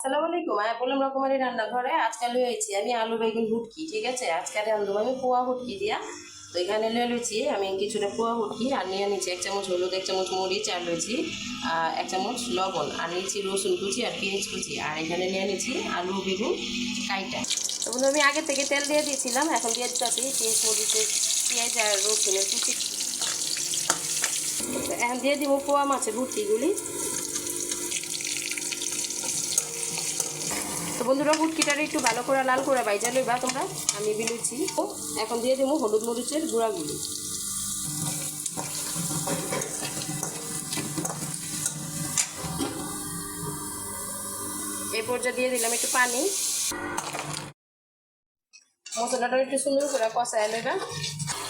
আসসালামু আলাইকুম। আমি বললাম রকমারি রান্নাঘরে। আজকাল হয়েছি আমি আলু বেগুন হুটকি ঠিক আছে? আজকাল রান্ধবো আমি পোয়া হুটকি দিয়া তো এখানে লিয়ে লুচি আমি কিছুটা পোয়া হুটকি আর নিয়ে নিচ্ছি এক চামচ হলুদ এক চামচ মরিচ আর আহ, এক চামচ লবণ আর নিচ্ছি রসুন কুচি আর পেঁয়াজ কুচি। আর এখানে নিয়ে নিচ্ছি আলু বেগুন কাইটা। তো বন্ধু আমি আগে থেকে তেল দিয়ে দিয়েছিলাম এখন দিয়ে দিচ্ছি পেঁয়াজ মরিচের পেঁয়াজ আর রসুনের কুচি। এখন দিয়ে দিব পোয়া মাছের হুটকিগুলি তো বন্ধুরা হুটকিটারে একটু ভালো করে লাল করে বাইজা লইবা তোমরা। আমি বিলুছি ও এখন দিয়ে দেবো হলুদ মরিচের গুঁড়াগুলি এরপর যা দিয়ে দিলাম একটু পানি। মশলাটা একটু সুন্দর করে কষায় লইবা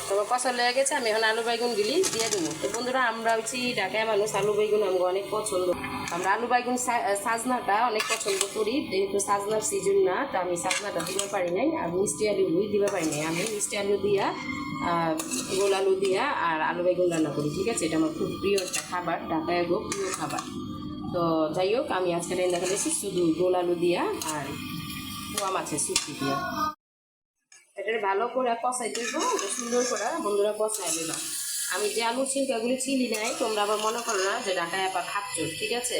তবে কষা লেগে গেছে, আমি এখন আলু বাইগুন গিলি দিয়ে দেবো। তো বন্ধুরা, আমরা হচ্ছি ঢাকায় মানুষ, আলু বাইগুন আমাকে অনেক পছন্দ। আমরা আলু বাইগুন সাজনাটা অনেক পছন্দ করি, যেহেতু সাজনার সিজন না, তো আমি সাজনাটা দিতে পারি নাই, আর মিষ্টি আলুগুলি দিতে পারি নাই। আমি মিষ্টি আলু দিয়া গোল আলু দিয়া আর আলু বাইগুন রান্না করি, ঠিক আছে? এটা আমার খুব প্রিয় একটা খাবার, ঢাকায় গো প্রিয় খাবার। তো যাই হোক, আমি আজকে রান্না করেছি শুধু গোল আলু দিয়া আর পোয়া মাছের সুতি দিয়া। এটা ভালো করে কষাই দিব এটা সুন্দর করে বন্ধুরা কষাই দিবা আমি যে আলু ছিলকাগুলি ছিলি নাই, তোমরা আবার মনে করো না যে ঢাকায় আপা খাচ্ছ, ঠিক আছে?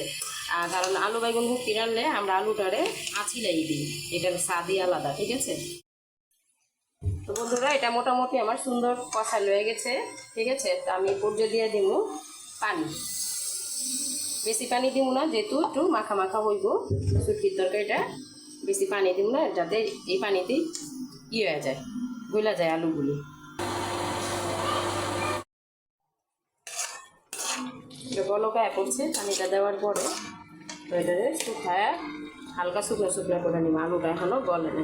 কারণ আলু বাইগুন ভুক্তি রানলে আমরা আলুটারে আঁচিলাই দিই, এটার স্বাদই আলাদা, ঠিক আছে? তো বন্ধুরা, এটা মোটামুটি আমার সুন্দর কষা লয়ে গেছে, ঠিক আছে? তো আমি পর্যায়ে দিয়ে দিব পানি। বেশি পানি দিব না, যেহেতু একটু মাখা মাখা হইব সুটকির তরকারিটা, বেশি পানি দিব না, যাতে এই পানিতেই ই হয়ে যায়? গলা যায় আলুগুলি। বলকায় পড়ছে পানিটা দেওয়ার পরে এটাকে শুকায় হালকা শুকনো শুকনো করে নিব। আলুটা এখনও গলে না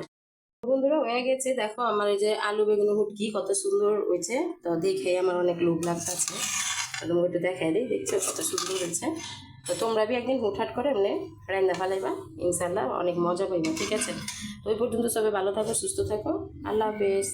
বন্ধুরা, হয়ে গেছে। দেখো আমার এই যে আলু বেগুন হুটকি কত সুন্দর হয়েছে। তো দেখে আমার অনেক লোভ লাগতেছে। তোমাকে একটু দেখাই দিই। দেখছ কত সুন্দর হয়েছে। তো তোমরা বি একদিন হুটহাট করে এমনি রান্না ফালাইবা ইনশাল্লাহ অনেক মজা পাইবা, ঠিক আছে? তো ওই পর্যন্ত সবাই ভালো থাকো, সুস্থ থাকো, আল্লাহ হাফেজ।